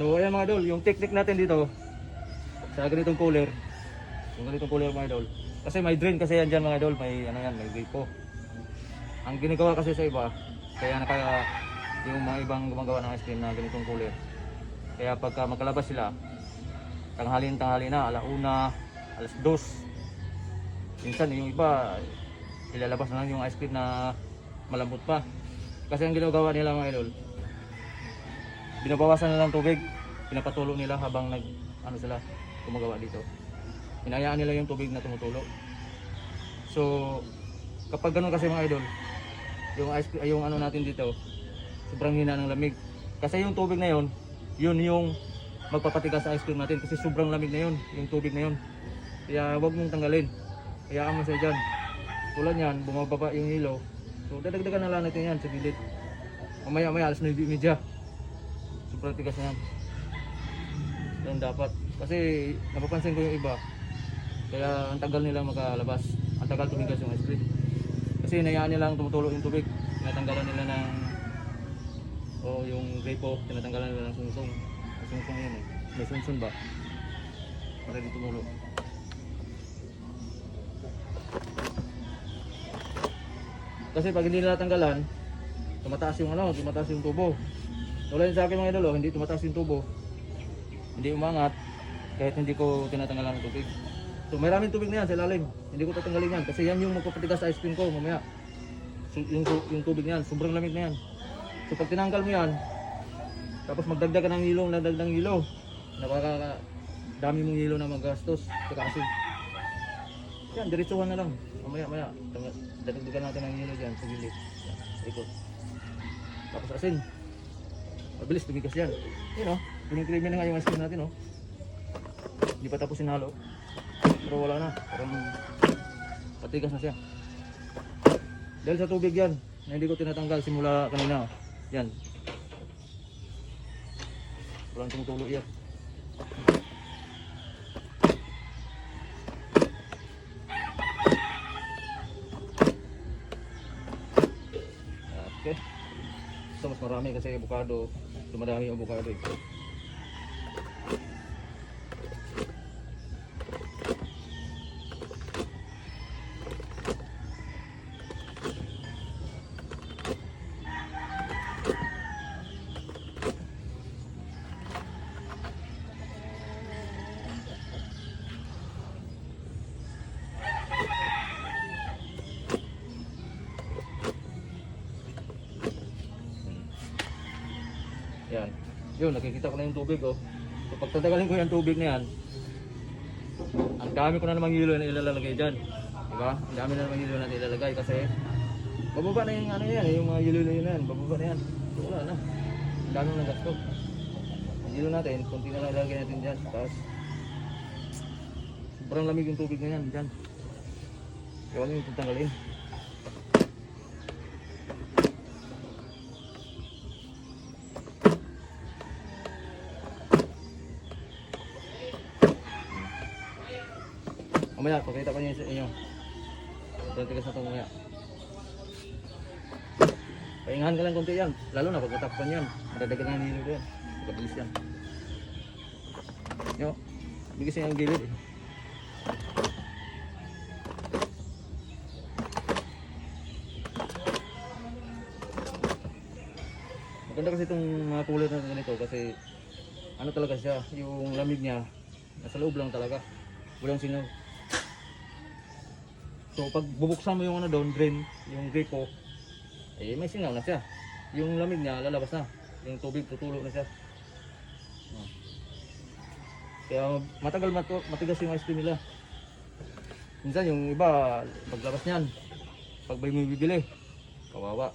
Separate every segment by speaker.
Speaker 1: So ayan mga idol, yung technique natin dito sa ganitong cooler, yung ganitong cooler mga idol. Kasi may drain kasi yan dyan mga idol, may ano yan, may gripo. Ang ginagawa kasi sa iba, kaya naka yung mga ibang gumagawa ng ice cream na ganitong cooler. Kaya pagka magkalabas sila, tanghalin tanghali na, alauna, alas dos. Minsan yung iba, ilalabas na lang yung ice cream na malambot pa. Kasi ang ginagawa nila mga idol, binabawasan na lang tubig, pinapatulo nila habang nag ano sila gumagawa dito. Hinayaan nila yung tubig na tumutulo. So, kapag ganun kasi mga idol, yung ice yung ano natin dito, sobrang hina ng lamig. Kasi yung tubig na yon, yun yung magpapatigas sa ice cream natin kasi sobrang lamig na yun, yung tubig na yun. Kaya wag mong tanggalin. Hayaan mo siya dyan. Tulad yan, bumababa yung hilo. So dadagdagan na lang natin yan sa gilid. Mamaya maya alas 9.30. Sobrang tigas na yan. Dapat. Kasi napapansin ko yung iba. Kaya ang tagal nila makalabas. Ang tagal tumigas yung ice cream. Kasi hinayaan nila ang tumutulo yung tubig. Tinatanggalan nila ng o yung grape tinatanggalan nila ng sungsong. Sungsong yun eh. May sungsong ba? Para di tumulo. Kasi pag hindi nila tanggalan, tumataas yung ano, tumataas yung tubo. Tulad sa akin mga idolo, hindi tumataas yung tubo. Hindi umangat kahit hindi ko tinatanggalan ng tubig. So maraming tubig na yan sa ilalim. Hindi ko tatanggalin yan kasi yan yung magpapatigas sa ice cream ko mamaya. So, yung, yung tubig na yan, sobrang lamig na yan. So pag tinanggal mo yan, tapos magdagdag ka ng hilo, nagdagdag ng hilo, napaka dami mong hilo na magastos, saka asin. Yan, diretsuhan na lang. Mamaya, maya, dadagdagan natin ng hilo dyan sa gilid. Ikot. Tapos asin. Mabilis, tumigas yan. Yun o, pinag-creamy na nga yung ice cream natin o. Hindi pa tapos sinalo. Pero wala na, parang patigas na siya. Dahil sa tubig yan, na hindi ko tinatanggal simula kanina. oh. Yan. Walang tumutulo yan. Okay. Ito mas marami kasi avocado. Dumadami yung avocado eh. Yun, nakikita ko na yung tubig oh. So pag tatagalin ko yung tubig na yan, ang dami ko na namang hilo na ilalagay dyan. Diba? Ang dami na namang hilo na ilalagay kasi bababa na yung ano yan, eh, yung mga hilo na yun yan. Bababa na yan. So wala na. Ang dami na gasto. Ang hilo natin, kunti na lang ilalagay natin dyan. Tapos, sobrang lamig yung tubig na yan dyan. Kaya wala yung tatanggalin. Mamaya, pakita ko niyo sa inyo. Ito tigas na ito mamaya. Pahingahan ka lang konti yan. Lalo na pag natakpan yan. Madadagan na nilo yan. Pagkabilis yan. Yo, bigis niya ang gilid eh. Maganda kasi itong mga kulay na ganito kasi ano talaga siya, yung lamig niya nasa loob lang talaga. Walang singaw. So pag bubuksan mo yung ano doon, drain, yung gripo, eh may singaw na siya. Yung lamig niya lalabas na. Yung tubig tutulo na siya. Oh. Kaya matagal matu matigas yung ice cream nila. Minsan yung iba, paglabas niyan, pag may bibili, kawawa.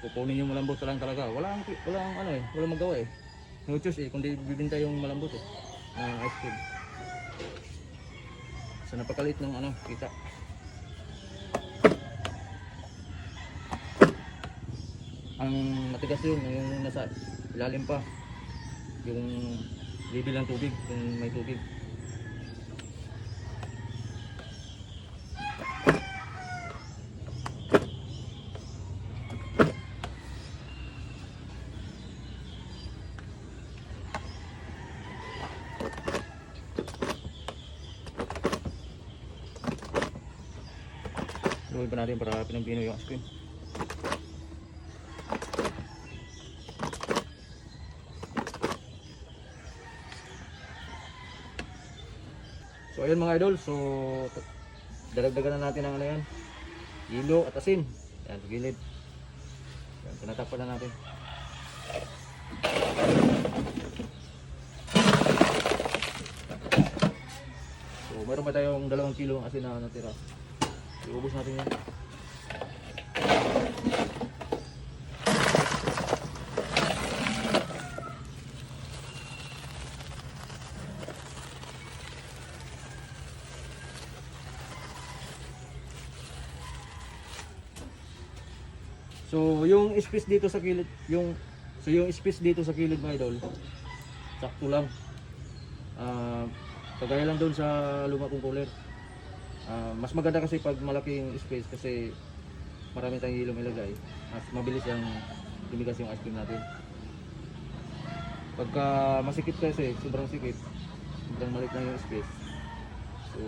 Speaker 1: Kukunin yung malambot lang talaga. Wala ang, wala ang ano eh, wala magawa eh. No choice eh, kundi bibinta yung malambot eh, na ice cream. So napakalit ng ano, kita. ang matigas yun yung nasa ilalim pa. Yung level ng tubig kung may tubig. Gawin pa natin para pinampino yung ice cream. Ayun mga idol, so dadagdagan na natin ang ano yan. Ilo at asin. Yan, gilid. Yan, tinatakpan na natin. So meron pa tayong dalawang kilo ng asin na natira. Iubos natin yan. So yung space dito sa kilid, yung so yung space dito sa kilid mga idol, sakto lang. Ah, kagaya lang doon sa luma kong cooler. Ah, mas maganda kasi pag malaki yung space kasi marami tayong ilong ilagay. Mas mabilis yung lumigas yung ice cream natin. Pagka masikip kasi, sobrang sikip, sobrang maliit lang yung space. So,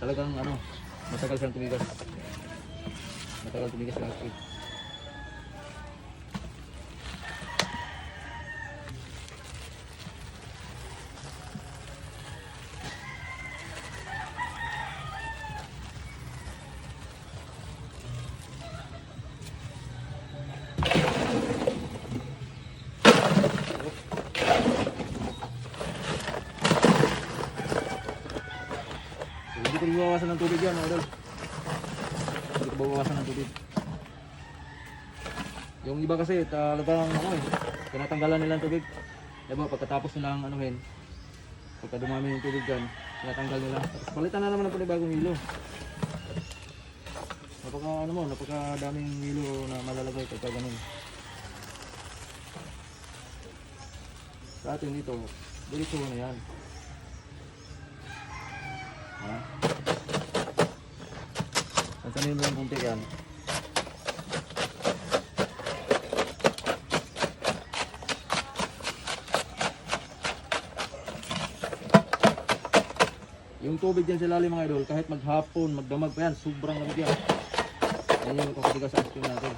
Speaker 1: talagang ano, matagal siyang tumigas. Matagal tumigas yung ice cream. Iba kasi talagang ano eh, tinatanggalan nila ng tubig. Diba, pagkatapos nilang anuhin, pagka dumami yung tubig dyan, tinatanggal nila. Tapos palitan na naman ng panibagong hilo. Napaka ano mo, napaka daming hilo na malalagay pagka ganun. Sa atin dito, diretso na yan. Ha? Pasanin mo lang kunti yan. Yung tubig dyan sa lalim mga idol, kahit maghapon, magdamag pa yan, sobrang lamig yan. Yan yung kapatigas sa ice cream natin.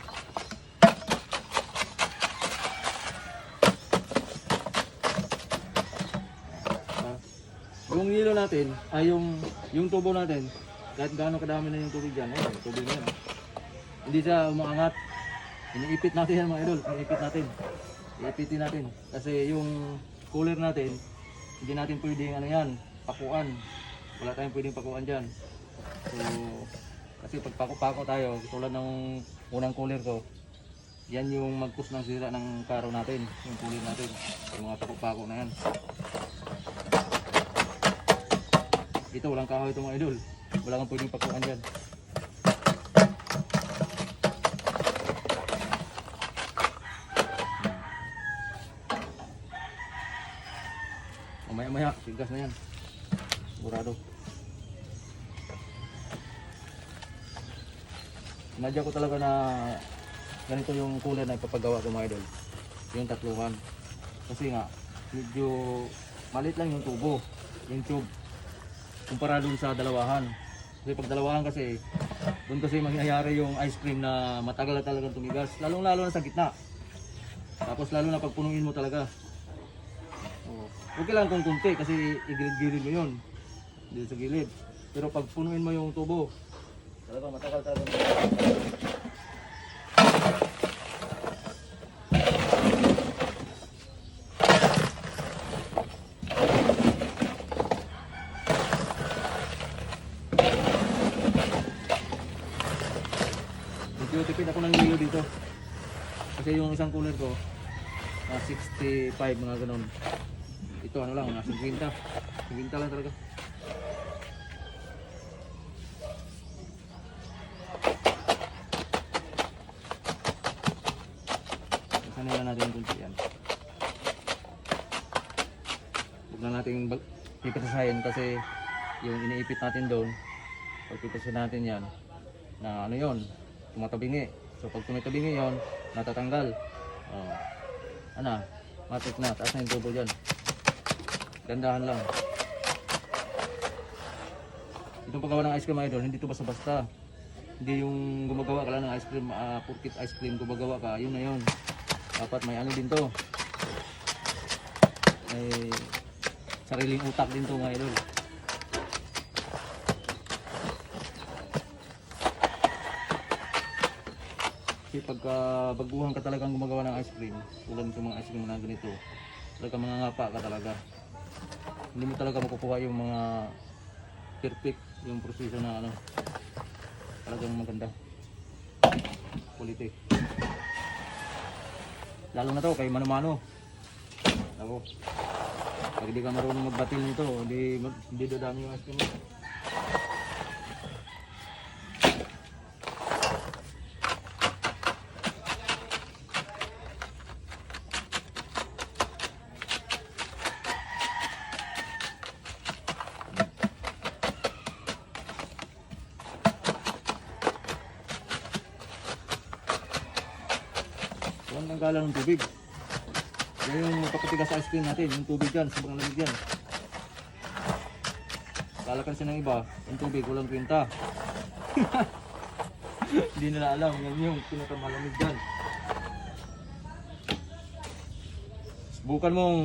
Speaker 1: Ah, yung hilo natin, ay yung, yung tubo natin, kahit gaano kadami na yung tubig dyan, ayun, tubig na yan. Hindi siya umaangat. Iniipit natin yan mga idol, iniipit natin. Iipitin natin. Kasi yung cooler natin, hindi natin pwedeng ano yan, pakuan. Wala tayong pwedeng pakuan dyan. So, kasi pag pako-pako tayo, tulad ng unang cooler ko, yan yung magkus ng sira ng karo natin, yung cooler natin. Yung mga pako-pako na yan. Ito, walang kahoy ito mga idol. Wala kang pwedeng pakuan dyan. Mamaya maya, sigas na yan. Sigurado. Sinadya ko talaga na ganito yung kulay na ipapagawa ko mga idol. Yung tatluhan. Kasi nga, medyo maliit lang yung tubo. Yung tube. Kumpara dun sa dalawahan. Kasi pag dalawahan kasi, dun kasi mangyayari yung ice cream na matagal na talagang tumigas. Lalong lalo na sa gitna. Tapos lalo na pag punuin mo talaga. Oo. Okay lang kung kunti kasi igilid-gilid mo yun. Dito sa gilid. Pero pag punuin mo yung tubo, talaga matagal talaga. Tipid ako ng nilo dito. Kasi yung isang cooler ko, na 65 mga ganun. Ito ano lang, nasa 50. 50 lang talaga. Kasanin lang natin yung kunti yan. Huwag na natin pipitasahin kasi yung iniipit natin doon, pag pipitasahin natin yan, na ano yon tumatabingi. So pag tumatabingi yon natatanggal. Oh. Ano? Matik na. Taas na yung tubo dyan. Gandahan lang. Itong paggawa ng ice cream idol, hindi ito basta-basta. Hindi yung gumagawa ka lang ng ice cream, uh, purkit ice cream gumagawa ka, yun na yun. Dapat may ano din to. May sariling utak din to mga idol. Kasi pagka baguhan ka talagang gumagawa ng ice cream, tulad sa mga ice cream na ganito, talaga mga ngapa ka talaga. Hindi mo talaga makukuha yung mga perfect yung proseso na ano. Talagang maganda. Quality. Lalo na to kay mano-mano. Ako. Pag di ka marunong magbatil nito, hindi hindi dadami yung ice cream. Gala ng tubig. Yan yung magpapatigas sa ice cream natin, yung tubig dyan, sobrang lamig yan. Kala kasi ng iba, yung tubig walang kwenta. Hindi nila alam, yan yung pinakamalamig dyan. Subukan mong,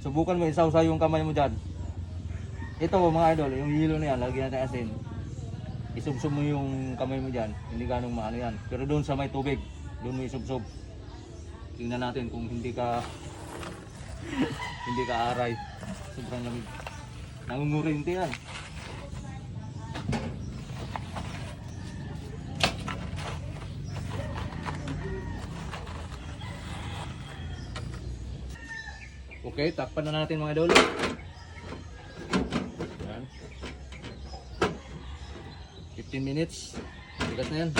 Speaker 1: subukan mo isaw-saw yung kamay mo dyan. Ito mga idol, yung hilo na yan, lagyan natin asin. Isubsob mo yung kamay mo dyan, hindi ganong maano yan. Pero doon sa may tubig, doon mo isubsob. Tingnan natin kung hindi ka hindi ka aray. Sobrang lamig. Nangungurinti yan. Okay, takpan na natin mga idol. Yan. 15 minutes. Bigas na yan.